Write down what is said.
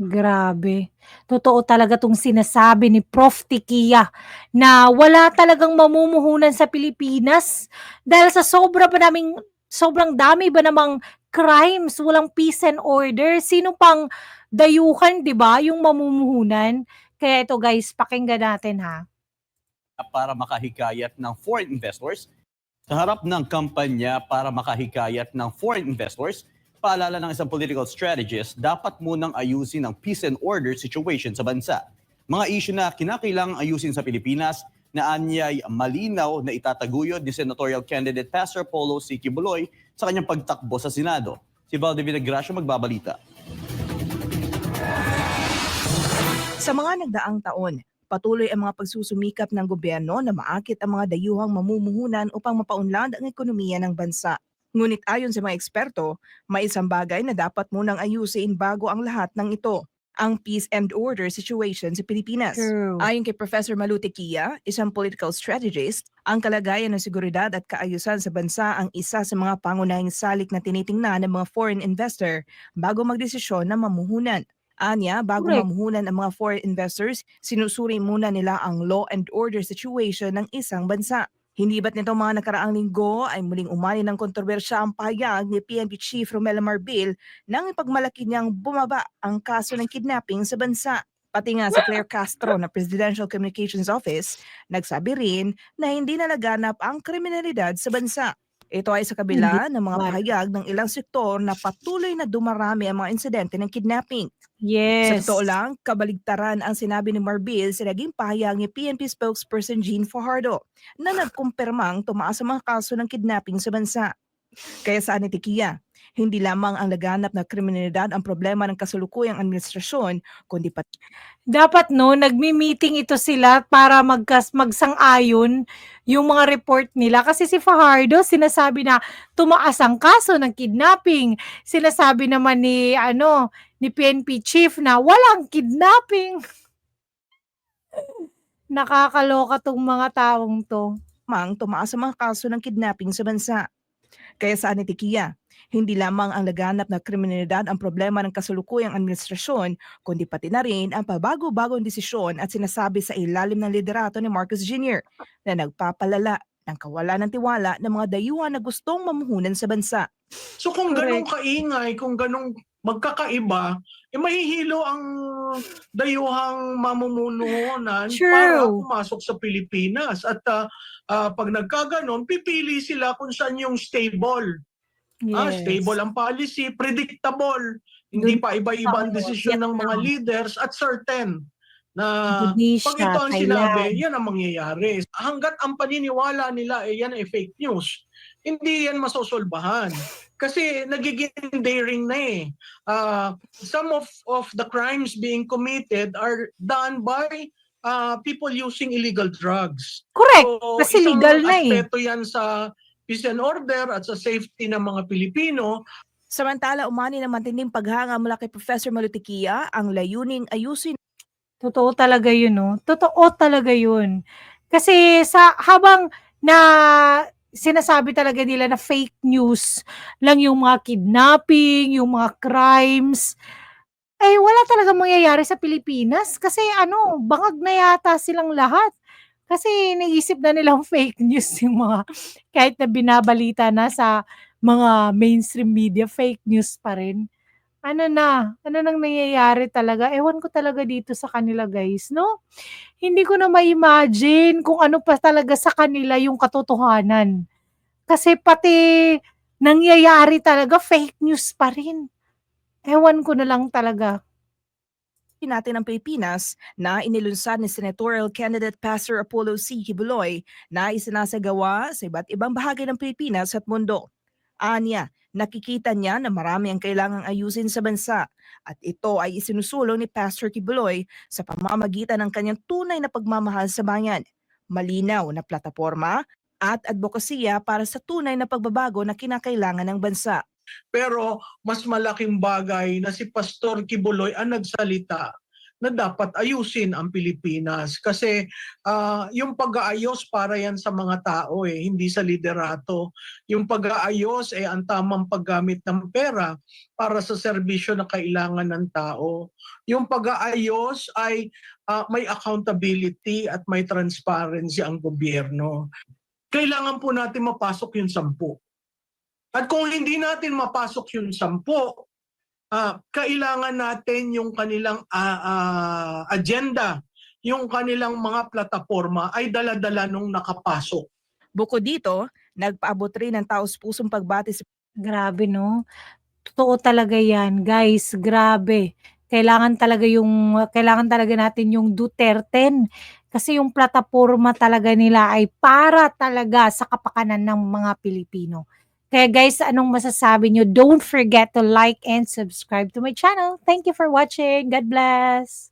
Grabe. Totoo talaga 'tong sinasabi ni Prof. Tikia na wala talagang mamumuhunan sa Pilipinas dahil sa sobra pa naming sobrang dami ba namang crimes, walang peace and order. Sino pang dayuhan, 'di ba, yung mamumuhunan? Kaya ito guys, pakinggan natin ha. para makahikayat ng foreign investors. Sa harap ng kampanya para makahikayat ng foreign investors, paalala ng isang political strategist, dapat munang ayusin ang peace and order situation sa bansa. Mga issue na kinakailangang ayusin sa Pilipinas na anyay malinaw na itataguyod ni senatorial candidate Pastor Polo C. Kibuloy sa kanyang pagtakbo sa Senado. Si Valde Vinagracio magbabalita. Sa mga nagdaang taon, patuloy ang mga pagsusumikap ng gobyerno na maakit ang mga dayuhang mamumuhunan upang mapaunlad ang ekonomiya ng bansa. Ngunit ayon sa mga eksperto, may isang bagay na dapat munang ayusin bago ang lahat ng ito, ang peace and order situation sa Pilipinas. True. Ayon kay Professor Malu Tequia, isang political strategist, ang kalagayan ng seguridad at kaayusan sa bansa ang isa sa mga pangunahing salik na tinitingnan ng mga foreign investor bago magdesisyon na mamuhunan. Anya, bago Correct. mamuhunan ang mga foreign investors, sinusuri muna nila ang law and order situation ng isang bansa. Hindi ba't nito mga nakaraang linggo ay muling umani ng kontrobersya ang pahayag ni PNP Chief Romel Marbil nang ipagmalaki niyang bumaba ang kaso ng kidnapping sa bansa. Pati nga si Claire Castro na Presidential Communications Office, nagsabi rin na hindi na laganap ang kriminalidad sa bansa. Ito ay sa kabila ng mga pahayag ng ilang sektor na patuloy na dumarami ang mga insidente ng kidnapping. Sa Yes. totoo lang, kabaligtaran ang sinabi ni Marbil sa naging pahayag ni PNP spokesperson Jean Fajardo na nagkumpirmang tumaas ang mga kaso ng kidnapping sa bansa. Kaya sa ni Tikia, hindi lamang ang laganap na kriminalidad ang problema ng kasalukuyang administrasyon, kundi pati Dapat 'no, nagmi-meeting ito sila para magkas magsang-ayon yung mga report nila. Kasi si Fajardo sinasabi na tumaas ang kaso ng kidnapping. Sinasabi naman ni ano, ni PNP chief na walang kidnapping. Nakakaloka 'tong mga taong 'to. mang tumaas ang mga kaso ng kidnapping sa bansa. Kaya sa ni Tikia, hindi lamang ang laganap na kriminalidad ang problema ng kasalukuyang administrasyon, kundi pati na rin ang pabago-bagong desisyon at sinasabi sa ilalim ng liderato ni Marcos Jr. na nagpapalala ng kawalan ng tiwala ng mga dayuhan na gustong mamuhunan sa bansa. So kung ganong kaingay, kung ganong magkakaiba, eh mahihilo ang dayuhang mamumununan True. para pumasok sa Pilipinas. At ah, ah, pag nagkaganon, pipili sila kung saan yung stable. Ah, Yes. stable ang policy, predictable. Hindi pa iba-iba ang desisyon ng mga leaders at certain na Indonesia, pag ito ang sinabi, Thailand. yan ang mangyayari. Hanggat ang paniniwala nila ay yan ay fake news, hindi yan masosolbahan. Kasi nagiging daring na eh. Ah, some of, of the crimes being committed are done by ah, people using illegal drugs. Correct. So, kasi legal na eh. aspeto yan sa peace and order at sa safety ng mga Pilipino Samantala, umani ng matinding paghanga mula kay Professor Malutikia ang layuning ayusin Totoo talaga yun 'no, totoo talaga yun. Kasi sa habang na sinasabi talaga nila na fake news lang yung mga kidnapping, yung mga crimes, eh, wala talagang mangyayari sa Pilipinas kasi ano, bangag na yata silang lahat. Kasi iniisip na nilang fake news yung mga kahit na binabalita na sa mga mainstream media, fake news pa rin. Ano na, ano nang nangyayari talaga, ewan ko talaga dito sa kanila guys 'no. Hindi ko na ma-imagine kung ano pa talaga sa kanila yung katotohanan. Kasi pati nangyayari talaga fake news pa rin. Ewan ko na lang talaga. natin ng Pilipinas na inilunsad ni Senatorial Candidate Pastor Apollo C. Kibuloy na isinasagawa sa iba't ibang bahagi ng Pilipinas at mundo. Anya, nakikita niya na marami ang kailangang ayusin sa bansa at ito ay isinusulong ni Pastor Kibuloy sa pamamagitan ng kanyang tunay na pagmamahal sa bayan, malinaw na plataforma at advokasya para sa tunay na pagbabago na kinakailangan ng bansa. Pero mas malaking bagay na si Pastor Kibuloy ang nagsalita na dapat ayusin ang Pilipinas. Kasi ah, yung pag-aayos para yan sa mga tao eh hindi sa liderato. Yung pag-aayos ay ang tamang paggamit ng pera para sa serbisyo na kailangan ng tao. Yung pag-aayos ay ah, may accountability at may transparency ang gobyerno. Kailangan po natin mapasok yung sampu. At kung hindi natin mapasok yung sampu ah, kailangan natin yung kanilang ah, ah, agenda, yung kanilang mga plataforma ay dala-dala nung nakapasok. Bukod dito, nagpaabot rin ng taos-pusong pagbati si Grabe, no? Totoo talaga yan, guys. Grabe. Kailangan talaga yung, kailangan talaga natin yung Duterte. Kasi yung plataforma talaga nila ay para talaga sa kapakanan ng mga Pilipino. Kaya guys, anong masasabi nyo? Don't forget to like and subscribe to my channel. Thank you for watching. God bless.